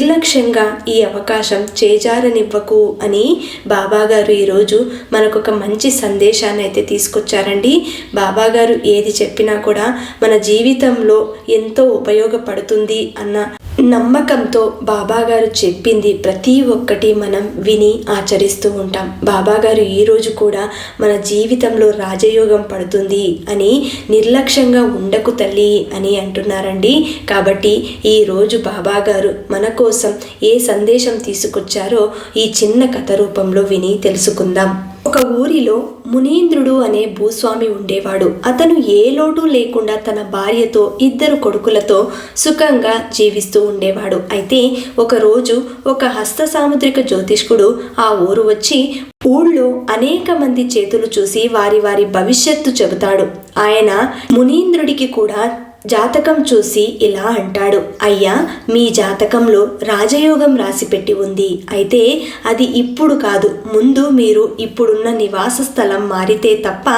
నిర్లక్ష్యంగా ఈ అవకాశం చేజారనివ్వకు అని బాబాగారు ఈరోజు మనకు ఒక మంచి సందేశాన్ని అయితే తీసుకొచ్చారండి. బాబాగారు ఏది చెప్పినా కూడా మన జీవితంలో ఎంతో ఉపయోగపడుతుంది అన్న నమ్మకంతో బాబాగారు చెప్పింది ప్రతి ఒక్కటి మనం విని ఆచరిస్తూ ఉంటాం. బాబాగారు ఈరోజు కూడా మన జీవితంలో రాజయోగం పడుతుంది అని నిర్లక్ష్యంగా ఉండకు తల్లి అని అంటున్నారండి. కాబట్టి ఈరోజు బాబాగారు మన కోసం ఏ సందేశం తీసుకొచ్చారో ఈ చిన్న కథ రూపంలో విని తెలుసుకుందాం. ఒక ఊరిలో మునీంద్రుడు అనే భూస్వామి ఉండేవాడు. అతను ఏ లోటు లేకుండా తన భార్యతో ఇద్దరు కొడుకులతో సుఖంగా జీవిస్తూ ఉండేవాడు. అయితే ఒకరోజు ఒక హస్త సాముద్రిక జ్యోతిష్కుడు ఆ ఊరు వచ్చి ఊళ్ళో అనేక మంది చేతులు చూసి వారి వారి భవిష్యత్తు చెబుతాడు. ఆయన మునీంద్రుడికి కూడా జాతకం చూసి ఇలా అంటాడు. అయ్యా మీ జాతకంలో రాజయోగం రాసిపెట్టి ఉంది. అయితే అది ఇప్పుడు కాదు. ముందు మీరు ఇప్పుడున్న నివాస స్థలం మారితే తప్ప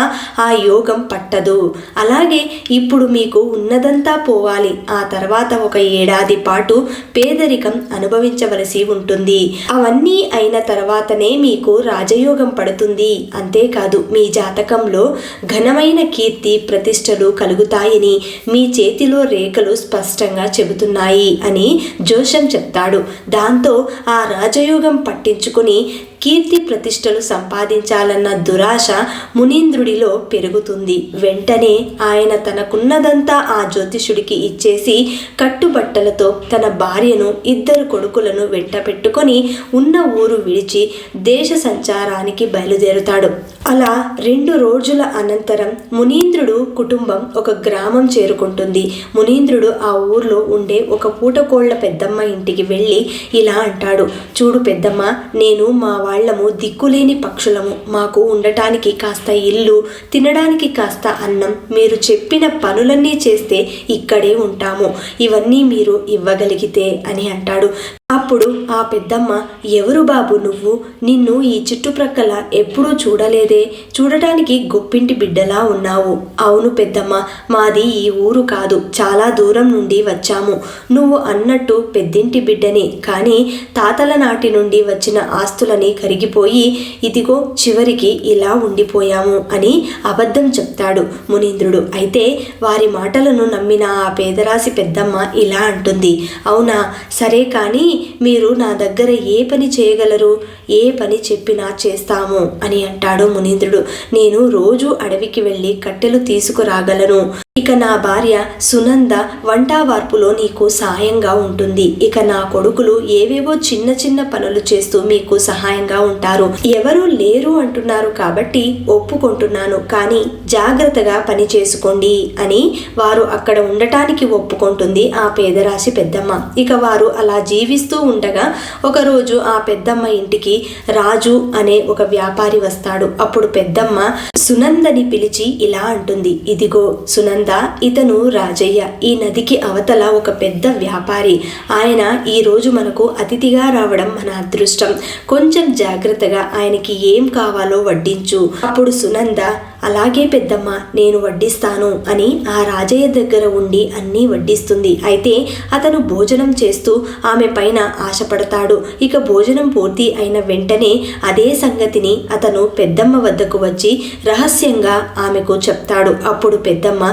ఆ యోగం పట్టదు. అలాగే ఇప్పుడు మీకు ఉన్నదంతా పోవాలి. ఆ తర్వాత ఒక ఏడాది పాటు పేదరికం అనుభవించవలసి ఉంటుంది. అవన్నీ అయిన తర్వాతనే మీకు రాజయోగం పడుతుంది. అంతేకాదు మీ జాతకంలో ఘనమైన కీర్తి ప్రతిష్టలు కలుగుతాయని మీ చేతిలో రేఖలు స్పష్టంగా చెబుతున్నాయి అని జోషం చెప్తాడు. దాంతో ఆ రాజయోగం పట్టించుకుని కీర్తి ప్రతిష్టలు సంపాదించాలన్న దురాశ మునీంద్రుడిలో పెరుగుతుంది. వెంటనే ఆయన తనకున్నదంతా ఆ జ్యోతిషుడికి ఇచ్చేసి కట్టుబట్టలతో తన భార్యను ఇద్దరు కొడుకులను వెంట పెట్టుకొని ఉన్న ఊరు విడిచి దేశ సంచారానికి బయలుదేరుతాడు. అలా రెండు రోజుల అనంతరం మునీంద్రుడు కుటుంబం ఒక గ్రామం చేరుకుంటుంది. మునీంద్రుడు ఆ ఊర్లో ఉండే ఒక పూటకోళ్ళ పెద్దమ్మ ఇంటికి వెళ్ళి ఇలా అంటాడు చూడు పెద్దమ్మ నేను మా వాళ్ళము దిక్కులేని పక్షులము. మాకు ఉండటానికి కాస్త ఇల్లు తినడానికి కాస్త అన్నం. మీరు చెప్పిన పనులన్నీ చేస్తే ఇక్కడే ఉంటాము. ఇవన్నీ మీరు ఇవ్వగలిగితే అని అంటాడు. అప్పుడు ఆ పెద్దమ్మ ఎవరు బాబు నువ్వు? నిన్ను ఈ చుట్టుప్రక్కల ఎప్పుడూ చూడలేదే. చూడటానికి గొప్పింటి బిడ్డలా ఉన్నావు. అవును పెద్దమ్మ మాది ఈ ఊరు కాదు. చాలా దూరం నుండి వచ్చాము. నువ్వు అన్నట్టు పెద్దింటి బిడ్డని. కానీ తాతల నాటి నుండి వచ్చిన ఆస్తులని కరిగిపోయి ఇదిగో చివరికి ఇలా ఉండిపోయాము అని అబద్ధం చెప్తాడు మునీంద్రుడు. అయితే వారి మాటలను నమ్మిన ఆ పేదరాశి పెద్దమ్మ ఇలా అంటుంది. అవునా? సరే కానీ మీరు నా దగ్గర ఏ పని చేయగలరు? ఏ పని చెప్పినా చేస్తాము అని అంటాడు మునీంద్రుడు. నేను రోజు అడవికి వెళ్ళి కట్టెలు తీసుకురాగలను. ఇక నా భార్య సునంద వంట వార్పులో నీకు సహాయంగా ఉంటుంది. ఇక నా కొడుకులు ఏవేవో చిన్న చిన్న పనులు చేస్తూ మీకు సహాయంగా ఉంటారు. ఎవరు లేరు అంటున్నారు కాబట్టి ఒప్పుకుంటున్నాను. కానీ జాగ్రత్తగా పని చేసుకోండి అని వారు అక్కడ ఉండటానికి ఒప్పుకుంటుంది ఆ పేదరాశి పెద్దమ్మ. ఇక వారు అలా జీవిస్తూ ఉండగా ఒకరోజు ఆ పెద్దమ్మ ఇంటికి రాజు అనే ఒక వ్యాపారి వస్తాడు. అప్పుడు పెద్దమ్మ సునందని పిలిచి ఇలా అంటుంది. ఇదిగో సునంద ఇతను రాజయ్య. ఈ నదికి అవతల ఒక పెద్ద వ్యాపారి. ఆయన ఈ రోజు మనకు అతిథిగా రావడం మన అదృష్టం. కొంచెం జాగ్రత్తగా ఆయనకి ఏం కావాలో వడ్డించు. అప్పుడు సునంద అలాగే పెద్దమ్మ నేను వడ్డిస్తాను అని ఆ రాజయ్య దగ్గర ఉండి అన్నీ వడ్డిస్తుంది. అయితే అతను భోజనం చేస్తూ ఆమె పైన ఆశపడతాడు. ఇక భోజనం పూర్తి అయిన వెంటనే అదే సంగతిని అతను పెద్దమ్మ వద్దకు వచ్చి రహస్యంగా ఆమెకు చెప్తాడు. అప్పుడు పెద్దమ్మ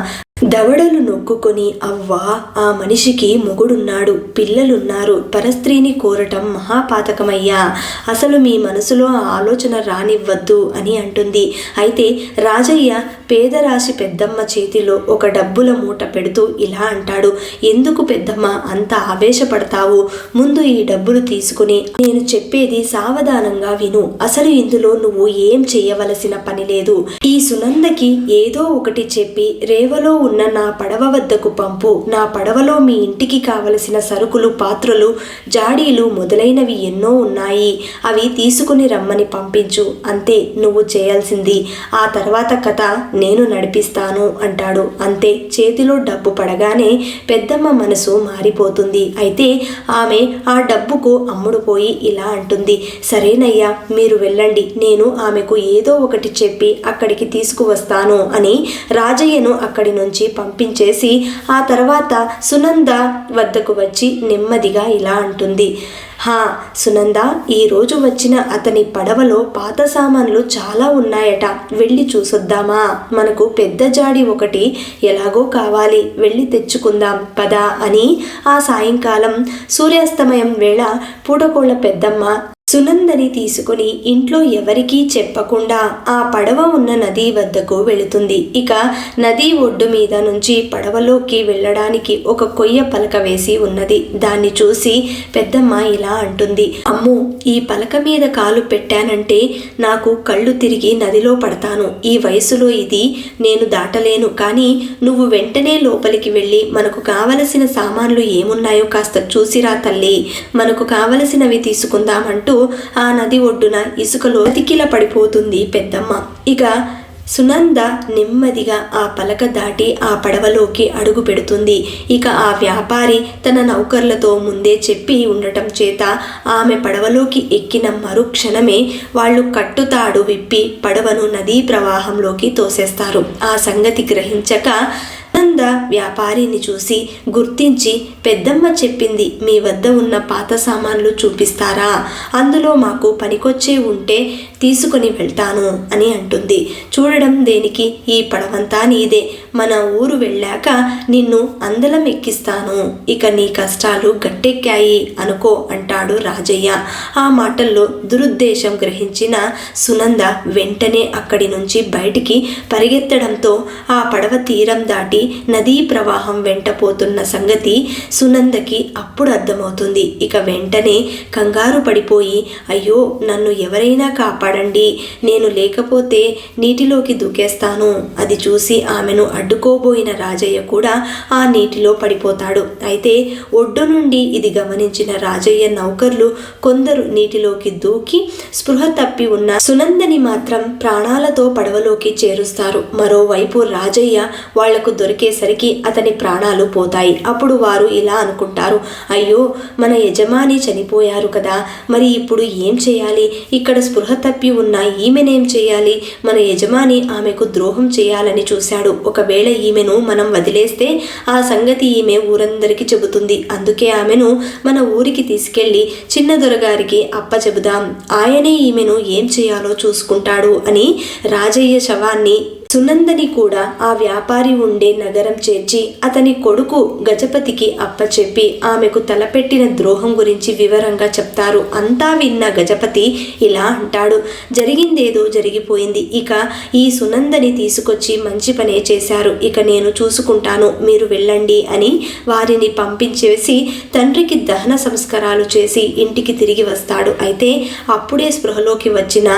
దవడలు నొక్కుకొని అవ్వా ఆ మనిషికి మొగుడున్నాడు పిల్లలున్నారు పరస్త్రీని కోరటం మహాపాతకమయ్యా. అసలు మీ మనసులో ఆ ఆలోచన రానివ్వద్దు అని అంటుంది. అయితే రాజయ్య పేదరాశి పెద్దమ్మ చేతిలో ఒక డబ్బుల మూట పెడుతూ ఇలా అంటాడు. ఎందుకు పెద్దమ్మ అంత ఆవేశపడతావు? ముందు ఈ డబ్బులు తీసుకుని నేను చెప్పేది సావధానంగా విను. అసలు ఇందులో నువ్వు ఏం చేయవలసిన పని లేదు. ఈ సునందకి ఏదో ఒకటి చెప్పి రేవలో ఉన్న నా పడవ వద్దకు పంపు. నా పడవలో మీ ఇంటికి కావలసిన సరుకులు పాత్రలు జాడీలు మొదలైనవి ఎన్నో ఉన్నాయి. అవి తీసుకుని రమ్మని పంపించు. అంతే నువ్వు చేయాల్సింది. ఆ తర్వాత కథ నేను నడిపిస్తాను అంటాడు. అంతే చేతిలో డబ్బు పడగానే పెద్దమ్మ మనసు మారిపోతుంది. అయితే ఆమె ఆ డబ్బుకు అమ్ముడుపోయి ఇలా అంటుంది. సరేనయ్యా మీరు వెళ్ళండి. నేను ఆమెకు ఏదో ఒకటి చెప్పి అక్కడికి తీసుకువస్తాను అని రాజయ్యను అక్కడి నుంచి పంపించేసి ఆ తర్వాత సునంద వద్దకు వచ్చి నెమ్మదిగా ఇలా అంటుంది. హా సునంద ఈరోజు వచ్చిన అతని పడవలో పాత సామాన్లు చాలా ఉన్నాయట. వెళ్ళి చూసొద్దామా? మనకు పెద్ద జాడి ఒకటి ఎలాగో కావాలి. వెళ్ళి తెచ్చుకుందాం. పదా అని ఆ సాయంకాలం సూర్యాస్తమయం వేళ పూటకోళ్ళ పెద్దమ్మ సునందని తీసుకుని ఇంట్లో ఎవరికీ చెప్పకుండా ఆ పడవ ఉన్న నది వద్దకు వెళుతుంది. ఇక నది ఒడ్డు మీద నుంచి పడవలోకి వెళ్ళడానికి ఒక కొయ్య పలక వేసి ఉన్నది. దాన్ని చూసి పెద్దమ్మ ఇలా అంటుంది అమ్మో ఈ పలక మీద కాలు పెట్టానంటే నాకు కళ్ళు తిరిగి నదిలో పడతాను. ఈ వయసులో ఇది నేను దాటలేను. కానీ నువ్వు వెంటనే లోపలికి వెళ్ళి మనకు కావలసిన సామాన్లు ఏమున్నాయో కాస్త చూసిరా తల్లి. మనకు కావలసినవి తీసుకుందామంటూ ఆ నది ఒడ్డున ఇసుకలో తికిల పడిపోతుంది పెద్దమ్మ. ఇక సునంద నెమ్మదిగా ఆ పలక దాటి ఆ పడవలోకి అడుగు పెడుతుంది. ఇక ఆ వ్యాపారి తన నౌకర్లతో ముందే చెప్పి ఉండటం చేత ఆమె పడవలోకి ఎక్కిన మరుక్షణమే వాళ్ళు కట్టుతాడు విప్పి పడవను నదీ ప్రవాహంలోకి తోసేస్తారు. ఆ సంగతి గ్రహించక నంద వ్యాపారిని చూసి గుర్తించి పెద్దమ్మ చెప్పింది మీ వద్ద ఉన్న పాత సామాన్లు చూపిస్తారా? అందులో మాకు పనికొచ్చే ఉంటే తీసుకుని వెళ్తాను అని అంటుంది. చూడడం దేనికి? ఈ పడవంతా నీదే. మన ఊరు వెళ్ళాక నిన్ను అందలం ఎక్కిస్తాను. ఇక నీ కష్టాలు గట్టెక్కాయి అనుకో అంటాడు రాజయ్య. ఆ మాటల్లో దురుద్దేశం గ్రహించిన సునంద వెంటనే అక్కడి నుంచి బయటికి పరిగెత్తడంతో ఆ పడవ తీరం దాటి నదీ ప్రవాహం వెంట పోతున్న సంగతి సునందకి అప్పుడు అర్థమవుతుంది. ఇక వెంటనే కంగారు పడిపోయి అయ్యో నన్ను ఎవరైనా కాపాడండి. నేను లేకపోతే నీటిలోకి దూకేస్తాను. అది చూసి ఆమెను అడ్డుకోబోయిన రాజయ్య కూడా ఆ నీటిలో పడిపోతాడు. అయితే ఒడ్డు నుండి ఇది గమనించిన రాజయ్య నౌకర్లు కొందరు నీటిలోకి దూకి స్పృహ తప్పి ఉన్న సునందని మాత్రం ప్రాణాలతో పడవలోకి చేరుస్తారు. మరోవైపు రాజయ్య వాళ్ళకు దొరికేసరికి అతని ప్రాణాలు పోతాయి. అప్పుడు వారు ఇలా అనుకుంటారు. అయ్యో మన యజమాని చనిపోయారు కదా. మరి ఇప్పుడు ఏం చేయాలి? ఇక్కడ స్పృహ తప్పి ఉన్న ఈమెనేం చేయాలి? మన యజమాని ఆమెకు ద్రోహం చేయాలని చూశాడు. ఒకవేళ ఈమెను మనం వదిలేస్తే ఆ సంగతి ఈమె ఊరందరికీ చెబుతుంది. అందుకే ఆమెను మన ఊరికి తీసుకెళ్ళి చిన్న దొరగారికి అప్ప చెబుదాం. ఆయనే ఈమెను ఏం చేయాలో చూసుకుంటాడు అని రాజయ్య శవాన్ని సునందని కూడా ఆ వ్యాపారి ఉండే నగరం చేర్చి అతని కొడుకు గజపతికి అప్పచెప్పి ఆమెకు తలపెట్టిన ద్రోహం గురించి వివరంగా చెప్తారు. అంతా విన్న గజపతి ఇలా అంటాడు. జరిగిందేదో జరిగిపోయింది. ఇక ఈ సునందని తీసుకొచ్చి మంచి పనే చేశారు. ఇక నేను చూసుకుంటాను. మీరు వెళ్ళండి అని వారిని పంపించేసి తండ్రికి దహన సంస్కారాలు చేసి ఇంటికి తిరిగి వస్తాడు. అయితే అప్పుడే స్పృహలోకి వచ్చిన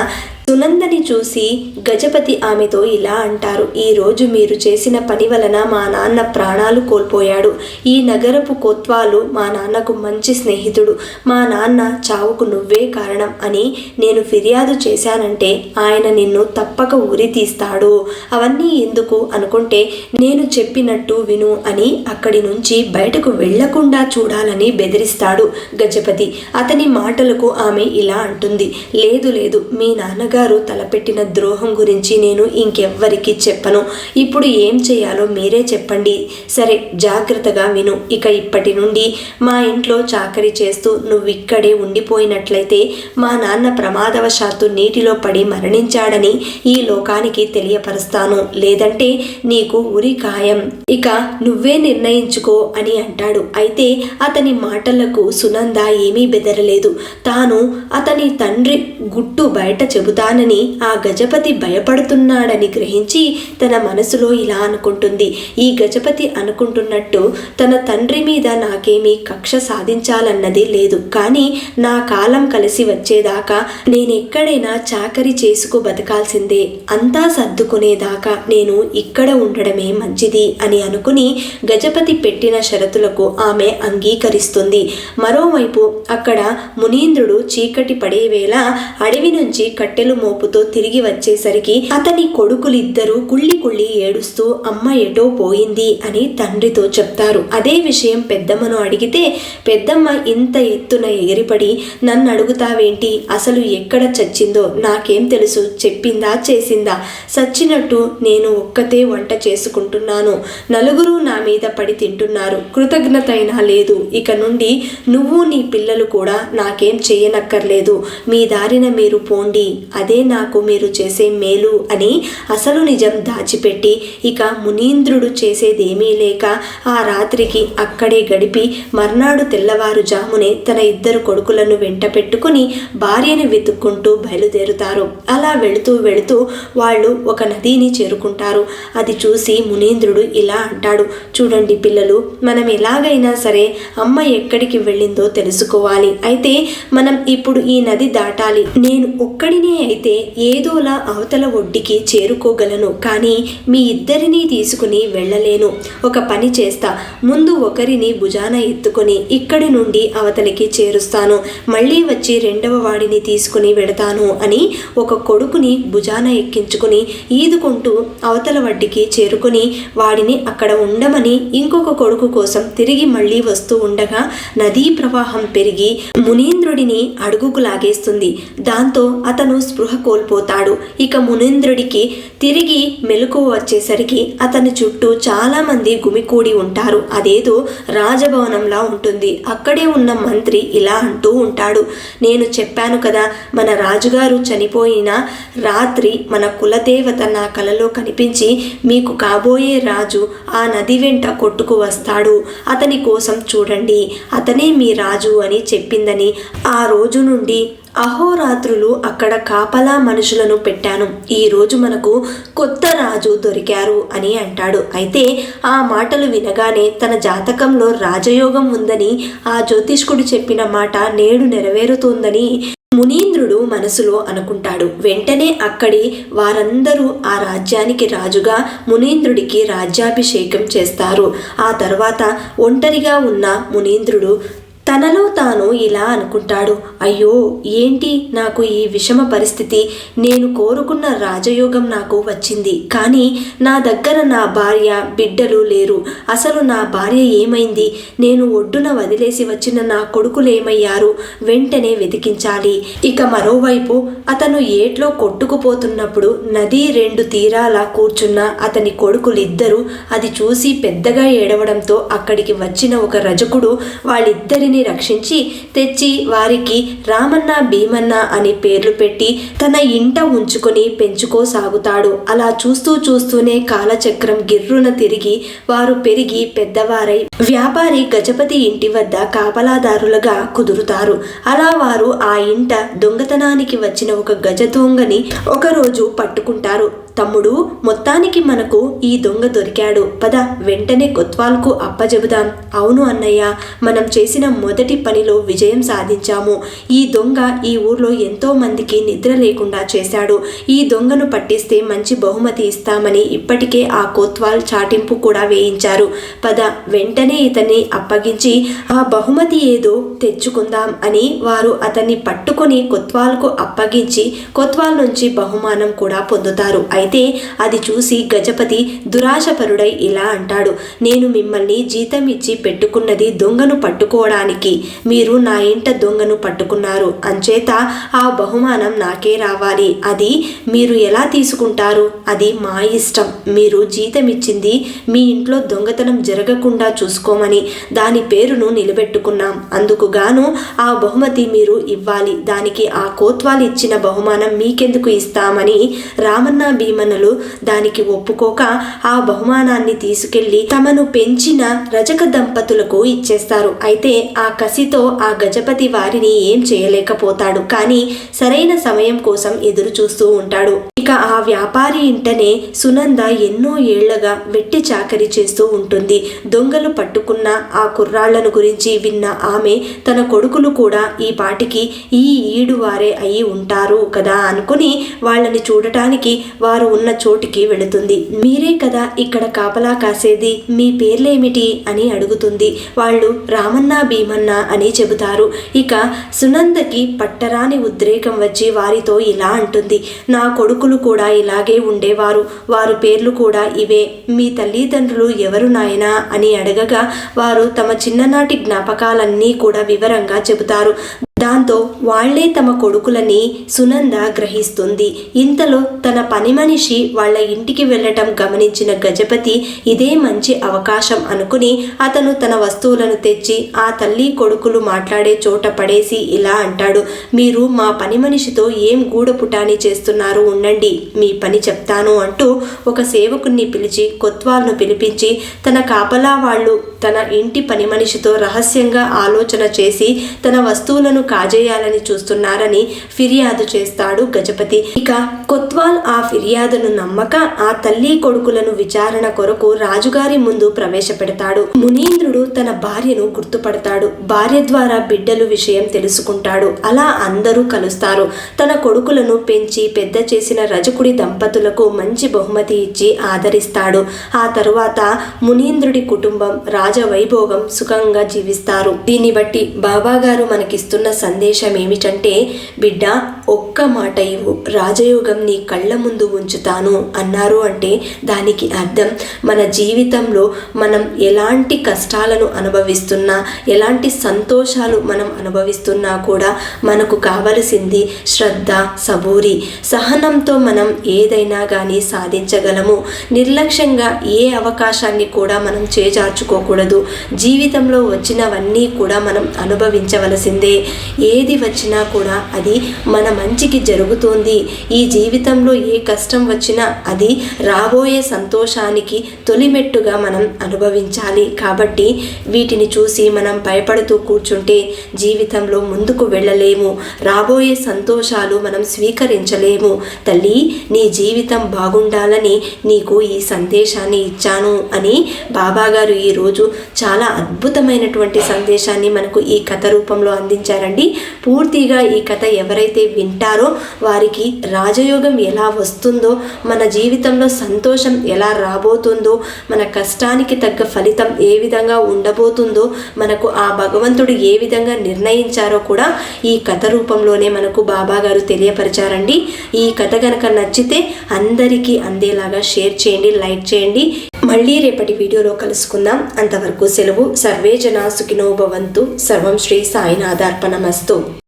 సునందని చూసి గజపతి ఆమెతో ఇలా అంటారు ఈరోజు మీరు చేసిన పని వలన మా నాన్న ప్రాణాలు కోల్పోయాడు. ఈ నగరపు కోత్వాలు మా నాన్నకు మంచి స్నేహితుడు. మా నాన్న చావుకు నువ్వే కారణం అని నేను ఫిర్యాదు చేశానంటే ఆయన నిన్ను తప్పక ఉరి తీస్తాడు. అవన్నీ ఎందుకు అనుకుంటే నేను చెప్పినట్టు విను అని అక్కడి నుంచి బయటకు వెళ్ళకుండా చూడాలని బెదిరిస్తాడు గజపతి. అతని మాటలకు ఆమె ఇలా అంటుంది లేదు లేదు మీ నాన్నగారు తలపెట్టిన ద్రోహం గురించి నేను ఇంకెవ్వరికి చెప్పను. ఇప్పుడు ఏం చేయాలో మీరే చెప్పండి. సరే జాగ్రత్తగా విను. ఇక ఇప్పటి నుండి మా ఇంట్లో చాకరీ చేస్తూ నువ్వు ఇక్కడే ఉండిపోయినట్లయితే మా నాన్న ప్రమాదవశాత్తు నీటిలో పడి మరణించాడని ఈ లోకానికి తెలియపరుస్తాను. లేదంటే నీకు ఉరి ఖాయం ఇక నువ్వే నిర్ణయించుకో అని అంటాడు. అయితే అతని మాటలకు సునంద ఏమీ బెదరలేదు. తాను అతని తండ్రి గుట్టు బయట చెబుతాను చెప్తానని ఆ గజపతి భయపడుతున్నాడని గ్రహించి తన మనసులో ఇలా అనుకుంటుంది. ఈ గజపతి అనుకుంటున్నట్టు తన తండ్రి మీద నాకేమీ కక్ష సాధించాలన్నది లేదు. కానీ నా కాలం కలిసి వచ్చేదాకా నేనెక్కడైనా చాకరీ చేసుకు బతకాల్సిందే. అంతా సర్దుకునేదాకా నేను ఇక్కడ ఉండడమే మంచిది అని అనుకుని గజపతి పెట్టిన షరతులకు ఆమె అంగీకరిస్తుంది. మరోవైపు అక్కడ మునీంద్రుడు చీకటి పడే వేళ అడవి నుంచి కట్టెలు మోపుతో తిరిగి వచ్చేసరికి అతని కొడుకులిద్దరూ కుళ్ళి కుళ్ళి ఏడుస్తూ అమ్మ ఎటో పోయింది? అని తండ్రితో చెప్తారు. అదే విషయం పెద్దమ్మను అడిగితే పెద్దమ్మ ఇంత ఎత్తున ఎగిరిపడి నన్ను అడుగుతావేంటి? అసలు ఎక్కడ చచ్చిందో? నాకేం తెలుసు? చెప్పిందా? చేసిందా? సచ్చినట్టు నేను ఒక్కతే వంట చేసుకుంటున్నాను. నలుగురు నా మీద పడి తింటున్నారు. కృతజ్ఞతైనా లేదు. ఇక నుండి నువ్వు నీ పిల్లలు కూడా నాకేం చేయనక్కర్లేదు. మీ దారిన మీరు పోండి అదే నాకు మీరు చేసే మేలు అని అసలు నిజం దాచిపెట్టి ఇక మునీంద్రుడు చేసేదేమీ లేక ఆ రాత్రికి అక్కడే గడిపి మర్నాడు తెల్లవారుజామునే తన ఇద్దరు కొడుకులను వెంట పెట్టుకుని భార్యని వెతుక్కుంటూ బయలుదేరుతారు. అలా వెళుతూ వెళుతూ వాళ్ళు ఒక నదిని చేరుకుంటారు. అది చూసి మునీంద్రుడు ఇలా అంటాడు చూడండి పిల్లలు మనం ఎలాగైనా సరే అమ్మ ఎక్కడికి వెళ్ళిందో తెలుసుకోవాలి. అయితే మనం ఇప్పుడు ఈ నది దాటాలి. నేను ఒక్కడినే అయితే ఏదోలా అవతల ఒడ్డికి చేరుకోగలను కానీ మీ ఇద్దరినీ తీసుకుని వెళ్ళలేను. ఒక పని చేస్తా. ముందు ఒకరిని భుజాన ఎత్తుకొని ఇక్కడి నుండి అవతలికి చేరుస్తాను. మళ్ళీ వచ్చి రెండవ వాడిని తీసుకుని వెడతాను అని ఒక కొడుకుని భుజాన ఎక్కించుకుని ఈదుకుంటూ అవతల వడ్డికి చేరుకుని వాడిని అక్కడ ఉండమని ఇంకొక కొడుకు కోసం తిరిగి మళ్ళీ వస్తూ ఉండగా నదీ ప్రవాహం పెరిగి మునీంద్రుడిని అడుగుకు లాగేస్తుంది. దాంతో అతను స్పృహ కోల్పోతాడు. ఇక మునీంద్రుడికి తిరిగి మెలకువ వచ్చేసరికి అతని చుట్టూ చాలామంది గుమికూడి ఉంటారు. అదేదో రాజభవనంలా ఉంటుంది. అక్కడే ఉన్న మంత్రి ఇలా అంటూ ఉంటాడు. నేను చెప్పాను కదా మన రాజుగారు చనిపోయిన రాత్రి మన కులదేవత నా కలలో కనిపించి మీకు కాబోయే రాజు ఆ నది వెంట కొట్టుకు వస్తాడు. అతని కోసం చూడండి. అతనే మీ రాజు అని చెప్పిందని ఆ రోజు నుండి అహోరాత్రులు అక్కడ కాపలా మనుషులను పెట్టాను. ఈ రోజు మనకు కొత్త రాజు దొరికారు అని అంటాడు. అయితే ఆ మాటలు వినగానే తన జాతకంలో రాజయోగం ఉందని ఆ జ్యోతిష్కుడు చెప్పిన మాట నేడు నెరవేరుతోందని మునీంద్రుడు మనసులో అనుకుంటాడు. వెంటనే అక్కడి వారందరూ ఆ రాజ్యానికి రాజుగా మునీంద్రుడికి రాజ్యాభిషేకం చేస్తారు. ఆ తర్వాత ఒంటరిగా ఉన్న మునీంద్రుడు తనలో తాను ఇలా అనుకుంటాడు అయ్యో ఏంటి నాకు ఈ విషమ పరిస్థితి? నేను కోరుకున్న రాజయోగం నాకు వచ్చింది కానీ నా దగ్గర నా భార్య బిడ్డలు లేరు. అసలు నా భార్య ఏమైంది? నేను ఒడ్డున వదిలేసి వచ్చిన నా కొడుకులేమయ్యారు వెంటనే వెతికించాలి. ఇక మరోవైపు అతను ఏట్లో కొట్టుకుపోతున్నప్పుడు నది రెండు తీరాల కూర్చున్న అతని కొడుకులిద్దరూ అది చూసి పెద్దగా ఏడవడంతో అక్కడికి వచ్చిన ఒక రజకుడు వాళ్ళిద్దరి వారిని రక్షించి తెచ్చి వారికి రామన్న భీమన్న అని పేర్లు పెట్టి తన ఇంట ఉంచుకొని పెంచుకోసాగుతాడు. అలా చూస్తూ చూస్తూనే కాలచక్రం గిర్రున తిరిగి వారు పెరిగి పెద్దవారై వ్యాపారి గజపతి ఇంటి వద్ద కాపలాదారులుగా కుదురుతారు. అలా వారు ఆ ఇంట దొంగతనానికి వచ్చిన ఒక గజ దొంగని ఒకరోజు పట్టుకుంటారు. తమ్ముడు మొత్తానికి మనకు ఈ దొంగ దొరికాడు. పద వెంటనే కొత్వాల్కు అప్పజెబుదాం. అవును అన్నయ్య మనం చేసిన మొదటి పనిలో విజయం సాధించాము. ఈ దొంగ ఈ ఊర్లో ఎంతో మందికి నిద్ర లేకుండా చేశాడు. ఈ దొంగను పట్టిస్తే మంచి బహుమతి ఇస్తామని ఇప్పటికే ఆ కోత్వాల్ చాటింపు కూడా వేయించారు. పద వెంటనే ఇతన్ని అప్పగించి ఆ బహుమతి ఏదో తెచ్చుకుందాం అని వారు అతన్ని పట్టుకొని కొత్వాల్కు అప్పగించి కొత్వాల్ నుంచి బహుమానం కూడా పొందుతారు. అయితే అది చూసి గజపతి దురాశపరుడై ఇలా అంటాడు నేను మిమ్మల్ని జీతం ఇచ్చి పెట్టుకున్నది దొంగను పట్టుకోవడానికి. మీరు నా ఇంట దొంగను పట్టుకున్నారు. అంచేత ఆ బహుమానం నాకే రావాలి. అది మీరు ఎలా తీసుకుంటారు? అది మా ఇష్టం. మీరు జీతం ఇచ్చింది మీ ఇంట్లో దొంగతనం జరగకుండా చూసుకోమని దాని పేరును నిలబెట్టుకున్నాం. అందుకు గాను ఆ బహుమతి మీరు ఇవ్వాలి. దానికి ఆ కోత్వాలు ఇచ్చిన బహుమానం మీకెందుకు ఇస్తామని రామన్న భీమ భీమనులు దానికి ఒప్పుకోక ఆ బహుమానాన్ని తీసుకెళ్ళి తమను పెంచిన రజక దంపతులకు ఇచ్చేస్తారు. అయితే ఆ కసితో ఆ గజపతి వారిని ఏం చేయలేకపోతాడు. కానీ సరైన సమయం కోసం ఎదురు చూస్తూ ఉంటాడు. ఇక ఆ వ్యాపారి ఇంటనే సునంద ఎన్నో ఏళ్ళగా వెట్టి చాకరి చేస్తూ ఉంటుంది. దొంగలు పట్టుకున్న ఆ కుర్రాళ్ళను గురించి విన్న ఆమె తన కొడుకులు కూడా ఈ పాటికి ఈ ఈడు వారే అయి ఉంటారు కదా అనుకుని వాళ్ళని చూడటానికి వారు ఉన్న చోటికి వెళుతుంది. మీరే కదా ఇక్కడ కాపలా కాసేది? మీ పేర్లేమిటి అని అడుగుతుంది. వాళ్ళు రామన్న భీమన్న అని చెబుతారు. ఇక సునందకి పట్టరాని ఉద్రేకం వచ్చి వారితో ఇలా అంటుంది. నా కొడుకులు కూడా ఇలాగే ఉండేవారు. వారు పేర్లు కూడా ఇవే. మీ తల్లిదండ్రులు ఎవరు నాయనా అని అడగగా వారు తమ చిన్ననాటి జ్ఞాపకాలన్నీ కూడా వివరంగా చెబుతారు. దాంతో వాళ్ళే తమ కొడుకులని సునంద గ్రహిస్తుంది. ఇంతలో తన పని మనిషి వాళ్ళ ఇంటికి వెళ్ళటం గమనించిన గజపతి ఇదే మంచి అవకాశం అనుకుని అతను తన వస్తువులను తెచ్చి ఆ తల్లి కొడుకులు మాట్లాడే చోట పడేసి ఇలా అంటాడు మీరు మా పని మనిషితో ఏం గూడపుటాని చేస్తున్నారు ఉండండి మీ పని చెప్తాను అంటూ ఒక సేవకుణ్ణి పిలిచి కొత్వాల్ను పిలిపించి తన కాపలా వాళ్ళు తన ఇంటి పని మనిషితో రహస్యంగా ఆలోచన చేసి తన వస్తువులను కాజేయాలని చూస్తున్నారని ఫిర్యాదు చేస్తాడు గజపతి. ఇక కొత్వాల్ ఆ ఫిర్యాదును నమ్మక ఆ తల్లి కొడుకులను విచారణ కొరకు రాజుగారి ముందు ప్రవేశపెడతాడు. మునీంద్రుడు తన భార్యను గుర్తుపడతాడు. భార్య ద్వారా బిడ్డలు విషయం తెలుసుకుంటాడు. అలా అందరూ కలుస్తారు. తన కొడుకులను పెంచి పెద్ద చేసిన రజకుడి దంపతులకు మంచి బహుమతి ఇచ్చి ఆదరిస్తాడు. ఆ తరువాత మునీంద్రుడి కుటుంబం రాజవైభోగం సుఖంగా జీవిస్తారు. దీన్ని బట్టి బాబా గారు మనకిస్తున్న సందేశం ఏమిటంటే బిడ్డ ఒక్క మాట ఇవ్వు. రాజయోగం నీ కళ్ళ ముందు ఉంచుతాను అన్నారు అంటే దానికి అర్థం. మన జీవితంలో మనం ఎలాంటి కష్టాలను అనుభవిస్తున్నా ఎలాంటి సంతోషాలు మనం అనుభవిస్తున్నా కూడా మనకు కావలసింది శ్రద్ధ సబూరి. సహనంతో మనం ఏదైనా కానీ సాధించగలము. నిర్లక్ష్యంగా ఏ అవకాశాన్ని కూడా మనం చేజార్చుకోకూడదు. జీవితంలో వచ్చినవన్నీ కూడా మనం అనుభవించవలసిందే. ఏది వచ్చినా కూడా అది మన మంచికి జరుగుతోంది. ఈ జీవితంలో ఏ కష్టం వచ్చినా అది రాబోయే సంతోషానికి తొలిమెట్టుగా మనం అనుభవించాలి. కాబట్టి వీటిని చూసి మనం భయపడుతూ కూర్చుంటే జీవితంలో ముందుకు వెళ్ళలేము. రాబోయే సంతోషాలు మనం స్వీకరించలేము. తల్లి నీ జీవితం బాగుండాలని నీకు ఈ సందేశాన్ని ఇచ్చాను అని బాబాగారు ఈరోజు చాలా అద్భుతమైనటువంటి సందేశాన్ని మనకు ఈ కథ రూపంలో అందించారండి. పూర్తిగా ఈ కథ ఎవరైతే వింటారో వారికి రాజయోగ ఎలా వస్తుందో మన జీవితంలో సంతోషం ఎలా రాబోతుందో మన కష్టానికి తగ్గ ఫలితం ఏ విధంగా ఉండబోతుందో మనకు ఆ భగవంతుడు ఏ విధంగా నిర్ణయించారో కూడా ఈ కథ రూపంలోనే మనకు బాబా గారు తెలియపరిచారండి. ఈ కథ కనుక నచ్చితే అందరికీ అందేలాగా షేర్ చేయండి లైక్ చేయండి. మళ్ళీ రేపటి వీడియోలో కలుసుకుందాం. అంతవరకు సెలవు. సర్వే జనా సుఖినోభవంతు సర్వం శ్రీ సాయినాథార్పణమస్తు.